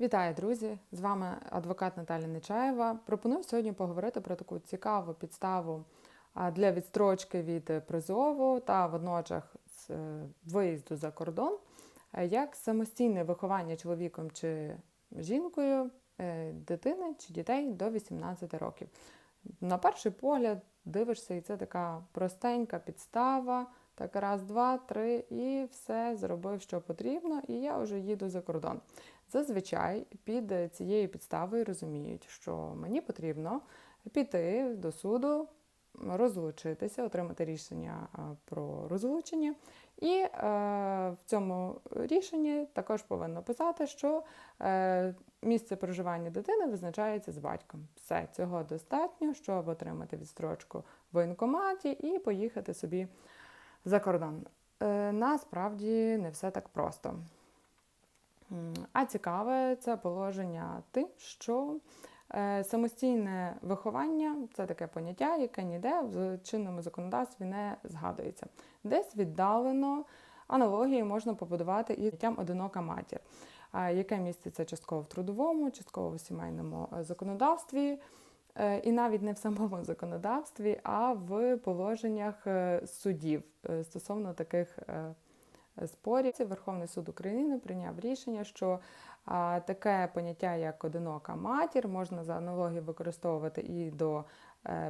Вітаю, друзі! З вами адвокат Наталя Нечаєва. Пропоную сьогодні поговорити про таку цікаву підставу для відстрочки від призову та водночас з, е, виїзду за кордон, е, як самостійне виховання чоловіком чи жінкою е, дитини чи дітей до 18 років. На перший погляд дивишся, і це така простенька підстава. Так, раз, два, три, і все зробив, що потрібно, і я вже їду за кордон. Зазвичай під цією підставою розуміють, що мені потрібно піти до суду, розлучитися, отримати рішення про розлучення. І е, в цьому рішенні також повинно писати, що е, місце проживання дитини визначається з батьком. Все цього достатньо, щоб отримати відстрочку в воєнкоматі і поїхати собі за кордон. Е, насправді не все так просто. А цікаве це положення тим, що е, самостійне виховання це таке поняття, яке ніде в чинному законодавстві не згадується. Десь віддалено аналогії можна побудувати із життям одинока матір, а, яке міститься частково в трудовому, частково в сімейному е, законодавстві. Е, І навіть не в самому законодавстві, а в положеннях е, судів е, стосовно таких спорів. Верховний суд України прийняв рішення, що таке поняття, як одинока матір, можна за аналогією використовувати і до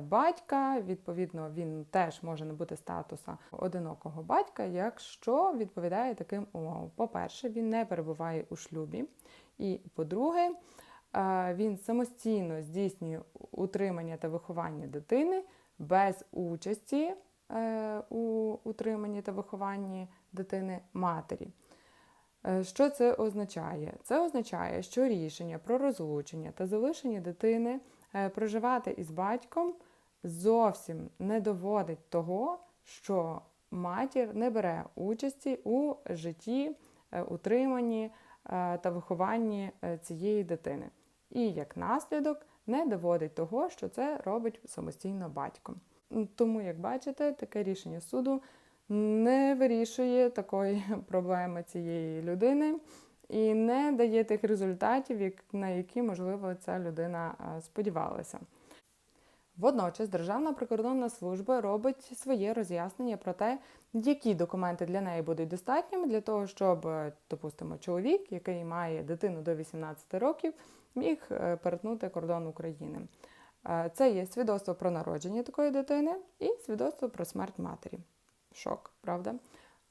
батька. Відповідно, він теж може набути статуса одинокого батька, якщо відповідає таким умовам. По-перше, він не перебуває у шлюбі. І по-друге, він самостійно здійснює утримання та виховання дитини без участі е, у утриманні та вихованні дитини матері. Е, Що це означає? Це означає, що рішення про розлучення та залишення дитини е, проживати із батьком зовсім не доводить того, що матір не бере участі у житті, утриманні та вихованні цієї дитини. І як наслідок не доводить того, що це робить самостійно батько. Тому, як бачите, таке рішення суду не вирішує такої проблеми цієї людини і не дає тих результатів, на які, можливо, ця людина сподівалася. Водночас Державна прикордонна служба робить своє роз'яснення про те, які документи для неї будуть достатніми для того, щоб, е, допустимо, чоловік, який має дитину до 18 років, міг е, перетнути кордон України. Е, Це є свідоцтво про народження такої дитини і свідоцтво про смерть матері. Шок, правда?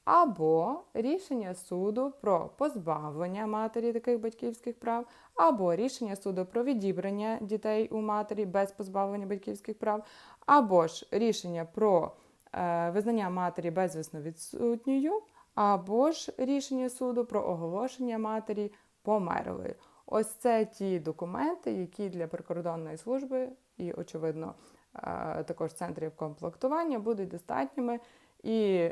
Або рішення суду про позбавлення матері таких батьківських прав, або рішення суду про відібрання дітей у матері без позбавлення батьківських прав, або ж рішення про е, визнання матері безвісно відсутньою, або ж рішення суду про оголошення матері померлою. Ось це ті документи, які для прикордонної служби і, очевидно, е, також центрів комплектування будуть достатніми і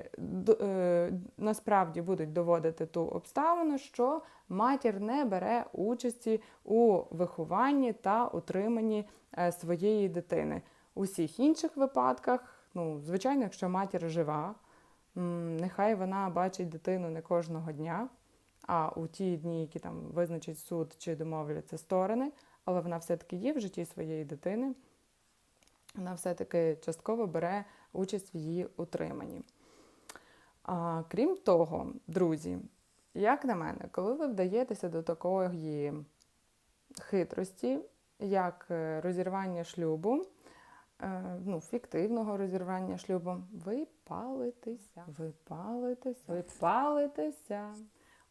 е, насправді будуть доводити ту обставину, що матір не бере участі у вихованні та утриманні е, своєї дитини. У всіх інших випадках, ну, звичайно, якщо матір жива, м, нехай вона бачить дитину не кожного дня, а у ті дні, які там визначить суд чи домовляться сторони, але вона все-таки є в житті своєї дитини вона все-таки частково бере участь в її утриманні. А, крім того, друзі, як на мене, коли ви вдаєтеся до такої хитрості, як е, розірвання шлюбу, е, ну, фіктивного розірвання шлюбу, ви палитеся, ви палитеся, ви палитеся.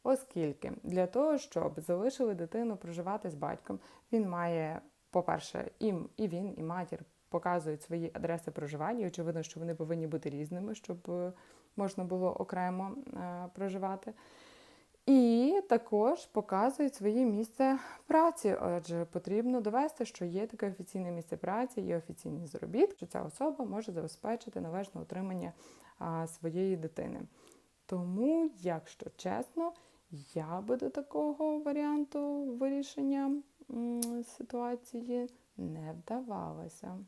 Оскільки для того, щоб залишили дитину проживати з батьком, він має, по-перше, і, і він, і матір показують свої адреси проживання. Очевидно, що вони повинні бути різними, щоб е, можна було окремо е, проживати. І також показують своє місце праці. Отже, потрібно довести, що є таке офіційне місце праці, є офіційний заробіт, що ця особа може забезпечити належне утримання своєї дитини. Тому, якщо чесно, я би до такого варіанту вирішення ситуації не вдавалася.